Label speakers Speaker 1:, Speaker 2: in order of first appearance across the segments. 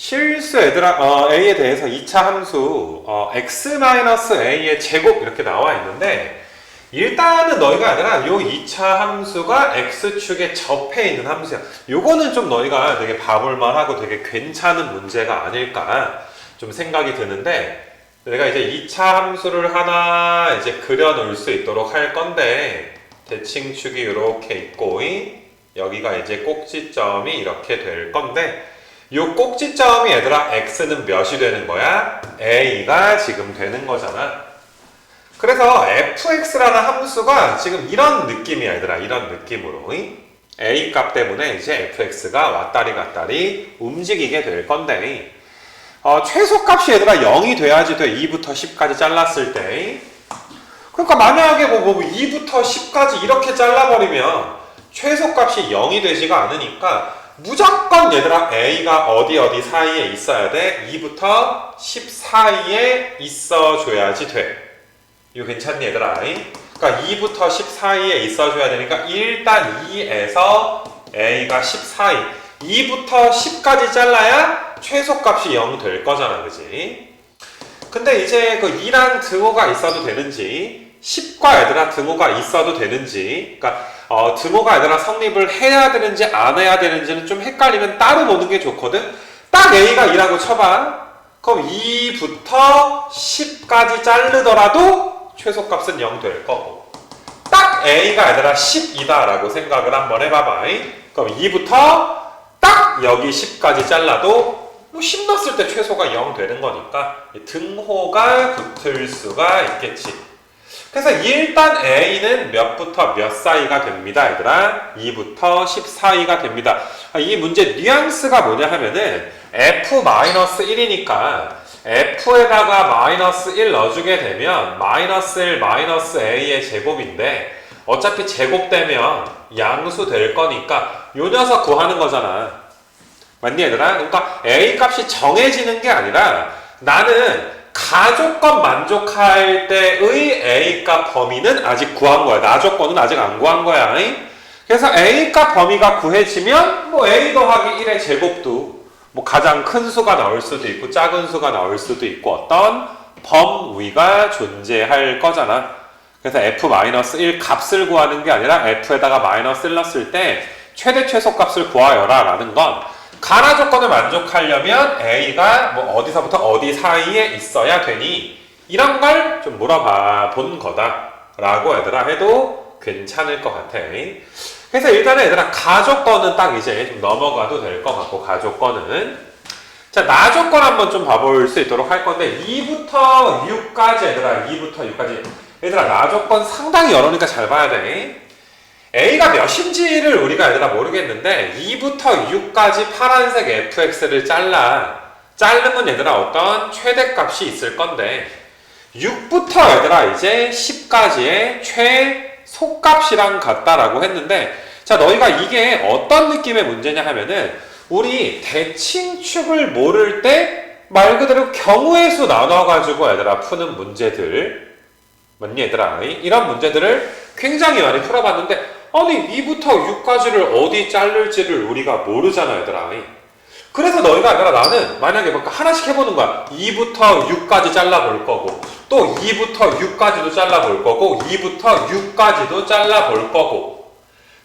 Speaker 1: 실수 얘들아 어, a에 대해서 2차 함수 어, x-a의 제곱 이렇게 나와 있는데 일단은 너희가 아니라 요 2차 함수가 x축에 접해 있는 함수야. 요거는 좀 너희가 되게 봐볼만 하고 되게 괜찮은 문제가 아닐까 좀 생각이 드는데 내가 이제 2차 함수를 하나 이제 그려 놓을 수 있도록 할 건데 대칭축이 이렇게 있고 여기가 이제 꼭지점이 이렇게 될 건데 요 꼭지점이 얘들아 x는 몇이 되는 거야? a가 지금 되는 거잖아. 그래서 fx라는 함수가 지금 이런 느낌이야 얘들아. 이런 느낌으로. a 값 때문에 이제 fx가 왔다리 갔다리 움직이게 될 건데. 어, 최소값이 얘들아 0이 돼야지 돼. 2부터 10까지 잘랐을 때. 그러니까 만약에 뭐, 뭐 2부터 10까지 이렇게 잘라버리면 최소값이 0이 되지가 않으니까 무조건 얘들아 a가 어디 어디 사이에 있어야 돼 2부터 10 사이에 있어줘야지 돼 이거 괜찮니 얘들아? 그러니까 2부터 10 사이에 있어줘야 되니까 일단 2에서 a가 10 사이 2부터 10까지 잘라야 최소값이 0 될 거잖아 그지? 근데 이제 그 2랑 등호가 있어도 되는지 10과 얘들아 등호가 있어도 되는지 그러니까 어, 등호가 얘들아 성립을 해야 되는지 안 해야 되는지는 좀 헷갈리면 따로 보는 게 좋거든. 딱 a가 2라고 쳐봐. 그럼 2부터 10까지 자르더라도 최소값은 0 될 거고. 딱 a가 아니라 10이다 라고 생각을 한번 해봐봐. 그럼 2부터 딱 여기 10까지 잘라도 뭐10 넣었을 때 최소가 0 되는 거니까 등호가 붙을 수가 있겠지 그래서 일단 a는 몇부터 몇 사이가 됩니다 얘들아? 2부터 10 사이가 됩니다. 이 문제 뉘앙스가 뭐냐 하면은 f-1이니까 f에다가 마이너스 1 넣어주게 되면 마이너스 1 마이너스 a의 제곱인데 어차피 제곱되면 양수 될 거니까 요 녀석 구하는 거잖아. 맞니 얘들아? 그러니까 a 값이 정해지는 게 아니라 나는 가조건 만족할 때의 a 값 범위는 아직 구한 거야 나 조건은 아직 안 구한 거야 그래서 a 값 범위가 구해지면 뭐 a 더하기 1의 제곱도 뭐 가장 큰 수가 나올 수도 있고 작은 수가 나올 수도 있고 어떤 범위가 존재할 거잖아. 그래서 f-1 값을 구하는 게 아니라 f에다가 마이너스 1 넣었을 때 최대 최소 값을 구하여라 라는 건 가나 조건을 만족하려면 a가 뭐 어디서부터 어디 사이에 있어야 되니? 이런 걸 좀 물어봐 본 거다 라고 얘들아 해도 괜찮을 것 같아. 그래서 일단은 얘들아 가족권은 딱 이제 좀 넘어가도 될 것 같고 가족권은. 자 나조건 한번 좀 봐볼 수 있도록 할 건데 2부터 6까지 얘들아 2부터 6까지. 얘들아 나조건 상당히 여러니까 잘 봐야 돼 A가 몇인지를 우리가 얘들아 모르겠는데 2부터 6까지 파란색 fx를 잘라. 자르면 얘들아 어떤 최대값이 있을 건데 6부터 얘들아 이제 10까지의 최 속값이랑 같다라고 했는데 자 너희가 이게 어떤 느낌의 문제냐 하면은 우리 대칭축을 모를 때 말 그대로 경우의 수 나눠가지고 얘들아 푸는 문제들. 맞니 얘들아? 이런 문제들을 굉장히 많이 풀어봤는데 아니 2부터 6까지를 어디 자를지를 우리가 모르잖아 얘들아 그래서 너희가 아니라 나는 만약에 막 하나씩 해보는 거야 2부터 6까지 잘라볼 거고 또 2부터 6까지도 잘라볼 거고 2부터 6까지도 잘라볼 거고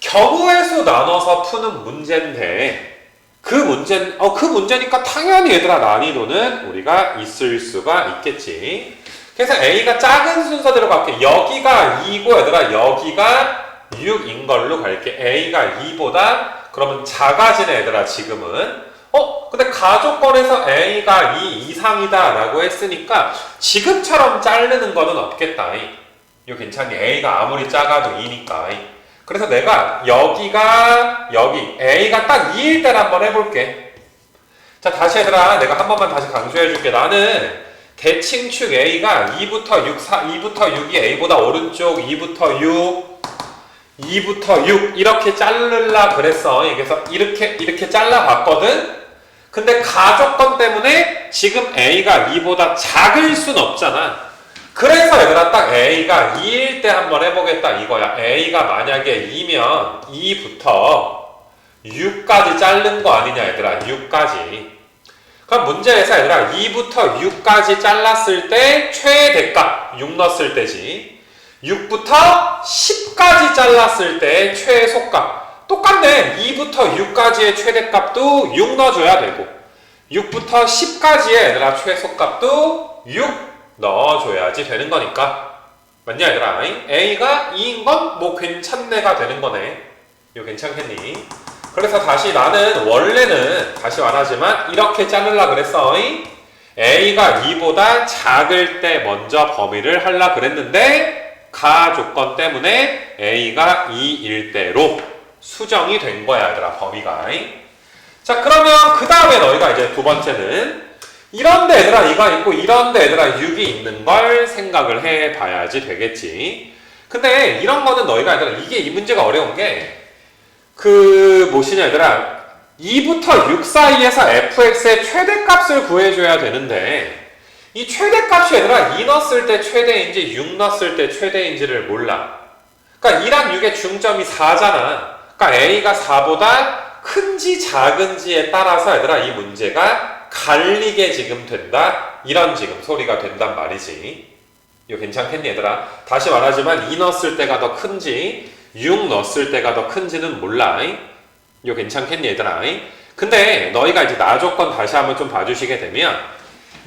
Speaker 1: 경우의 수 나눠서 푸는 문제인데 그 문제, 어, 그 문제니까 당연히 얘들아 난이도는 우리가 있을 수가 있겠지. 그래서 A가 작은 순서대로 갈게. 여기가 2고 얘들아 여기가 6인 걸로 갈게. A가 2보다 그러면 작아지네 얘들아 지금은. 어? 근데 가족권에서 A가 2 이상이다 라고 했으니까 지금처럼 자르는 거는 없겠다. 이거 괜찮니? A가 아무리 작아도 2니까. 그래서 내가 여기가 여기 A가 딱 2일 때를 한번 해볼게. 자 다시 얘들아 내가 한 번만 다시 강조해 줄게. 나는 대칭축 A가 2부터 6, 4, 2부터 6이 A보다 오른쪽 2부터 6 2부터 6 이렇게 자르려 그랬어. 그래서 이렇게 이렇게 잘라 봤거든. 근데 가족권 때문에 지금 A가 2보다 작을 순 없잖아. 그래서 얘들아 딱 A가 2일 때 한번 해보겠다 이거야. A가 만약에 2면 2부터 6까지 자른 거 아니냐 얘들아. 6까지. 그럼 문제에서 얘들아 2부터 6까지 잘랐을 때 최대값 6 넣었을 때지 6부터 10까지 잘랐을 때 최소값. 똑같네. 2부터 6까지의 최대값도 6 넣어줘야 되고 6부터 10까지의 얘들아 최소값도 6 넣어줘야지 되는 거니까. 맞냐 얘들아? A가 2인 건 뭐 괜찮네가 되는 거네. 이거 괜찮겠니? 그래서 다시 나는 원래는 다시 말하지만 이렇게 자르려 그랬어. A가 2보다 작을 때 먼저 범위를 하려 그랬는데 가 조건 때문에 A가 2일 때로 수정이 된 거야 얘들아 범위가. 자 그러면 그 다음에 너희가 이제 두 번째는 이런데 얘들아 이가 있고 이런데 얘들아 6이 있는 걸 생각을 해 봐야지 되겠지. 근데 이런 거는 너희가 얘들아 이게 이 문제가 어려운 게 그 뭐시냐 얘들아? 2부터 6 사이에서 fx의 최대값을 구해줘야 되는데 이 최대값이 얘들아 2 넣었을 때 최대인지 6 넣었을 때 최대인지를 몰라. 그러니까 2랑 6의 중점이 4잖아. 그러니까 a가 4보다 큰지 작은지에 따라서 얘들아 이 문제가 갈리게 지금 된다. 이런 지금 소리가 된단 말이지. 이거 괜찮겠니 얘들아? 다시 말하지만 2 넣었을 때가 더 큰지 6 넣었을 때가 더 큰지는 몰라. 이거 괜찮겠니 얘들아? 근데 너희가 이제 나 조건 다시 한번 좀 봐주시게 되면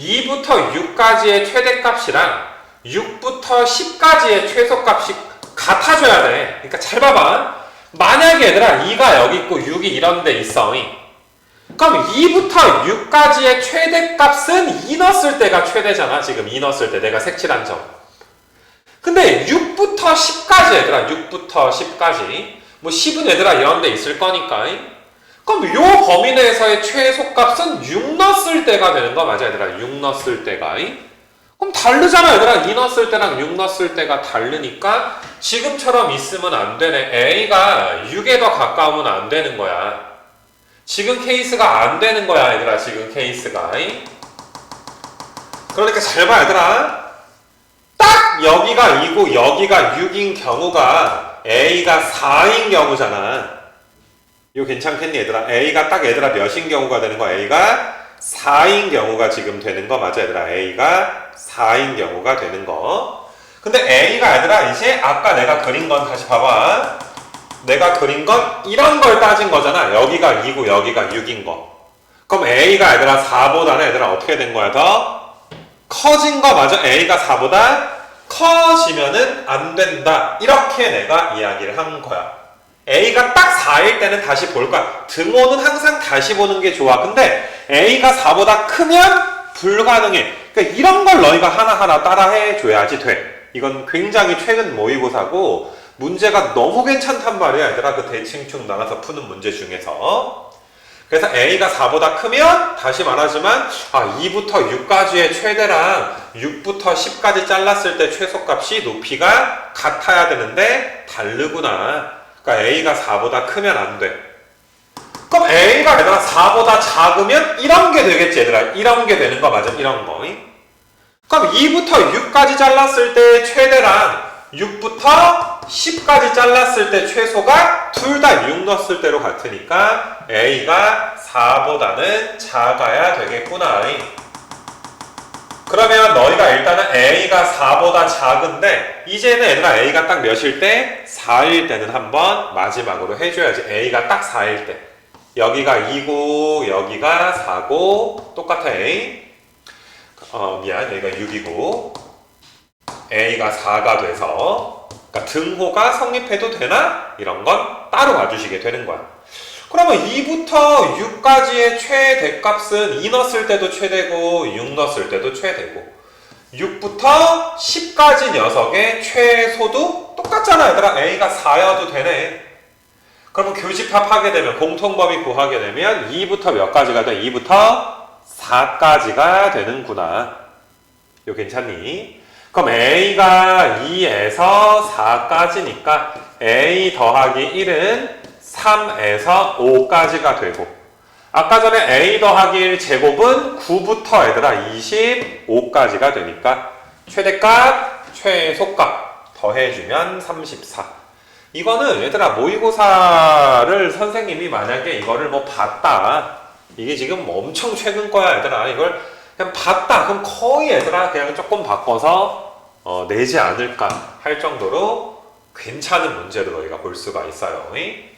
Speaker 1: 2부터 6까지의 최대값이랑 6부터 10까지의 최소값이 같아져야 돼 그러니까 잘 봐봐 만약에 얘들아 2가 여기 있고 6이 이런 데 있어 그럼 2부터 6까지의 최대값은 2 넣었을 때가 최대잖아. 지금 2 넣었을 때 내가 색칠한 점. 근데 6부터 10까지 얘들아. 6부터 10까지. 뭐 10은 얘들아 이런 데 있을 거니까. 그럼 요 범위 내에서의 최소값은 6 넣었을 때가 되는 거 맞아 얘들아. 6 넣었을 때가. 그럼 다르잖아 얘들아. 2 넣었을 때랑 6 넣었을 때가 다르니까 지금처럼 있으면 안 되네. A가 6에 더 가까우면 안 되는 거야. 지금 케이스가 안 되는 거야, 얘들아. 지금 케이스가. 그러니까 잘 봐, 얘들아. 딱 여기가 2고 여기가 6인 경우가 A가 4인 경우잖아. 이거 괜찮겠니, 얘들아? A가 딱 얘들아 몇인 경우가 되는 거야? A가 4인 경우가 지금 되는 거 맞아, 얘들아? A가 4인 경우가 되는 거. 근데 A가 얘들아, 이제 아까 내가 그린 건 다시 봐봐. 내가 그린 건 이런 걸 따진 거잖아. 여기가 2고 여기가 6인 거. 그럼 A가 얘들아 4보다는 얘들아 어떻게 된 거야? 더 커진 거 맞아? A가 4보다 커지면은 안 된다. 이렇게 내가 이야기를 한 거야. A가 딱 4일 때는 다시 볼 거야. 등호는 항상 다시 보는 게 좋아. 근데 A가 4보다 크면 불가능해. 그러니까 이런 걸 너희가 하나하나 따라해 줘야지 돼. 이건 굉장히 최근 모의고사고 문제가 너무 괜찮단 말이야 얘들아 그 대칭축 나눠서 푸는 문제 중에서 그래서 A가 4보다 크면 다시 말하지만 아 2부터 6까지의 최대랑 6부터 10까지 잘랐을 때 최소값이 높이가 같아야 되는데 다르구나 그러니까 A가 4보다 크면 안 돼. 그럼 A가 얘들아 4보다 작으면 이런 게 되겠지 얘들아. 이런 게 되는 거 맞아? 이런 거. 그럼 2부터 6까지 잘랐을 때 최대랑 6부터 10까지 잘랐을 때 최소가 둘 다 6 넣었을 때로 같으니까 A가 4보다는 작아야 되겠구나. 그러면 너희가 일단은 A가 4보다 작은데 이제는 얘들아 A가 딱 몇일 때? 4일 때는 한번 마지막으로 해줘야지. A가 딱 4일 때. 여기가 2고 여기가 4고 똑같아 A. 어 미안 여기가 6이고 A가 4가 돼서 그러니까 등호가 성립해도 되나? 이런 건 따로 봐주시게 되는 거야. 그러면 2부터 6까지의 최대값은 2 넣었을 때도 최대고 6 넣었을 때도 최대고 6부터 10까지 녀석의 최소도 똑같잖아 얘들아 A가 4여도 되네 그러면 교집합 하게 되면 공통범위 구하게 되면 2부터 몇 가지가 돼? 2부터 4까지가 되는구나 이거 괜찮니? 그럼 A가 2에서 4까지니까 A 더하기 1은 3에서 5까지가 되고 아까 전에 A 더하기 1 제곱은 9부터 얘들아 25까지가 되니까 최대값, 최소값 더해주면 34 이거는 얘들아 모의고사를 선생님이 만약에 이거를 뭐 봤다 이게 지금 엄청 최근 거야 얘들아. 이걸 그냥 봤다 그럼 거의 얘들아 그냥 조금 바꿔서 어, 내지 않을까 할 정도로 괜찮은 문제로 너희가 볼 수가 있어요. 이?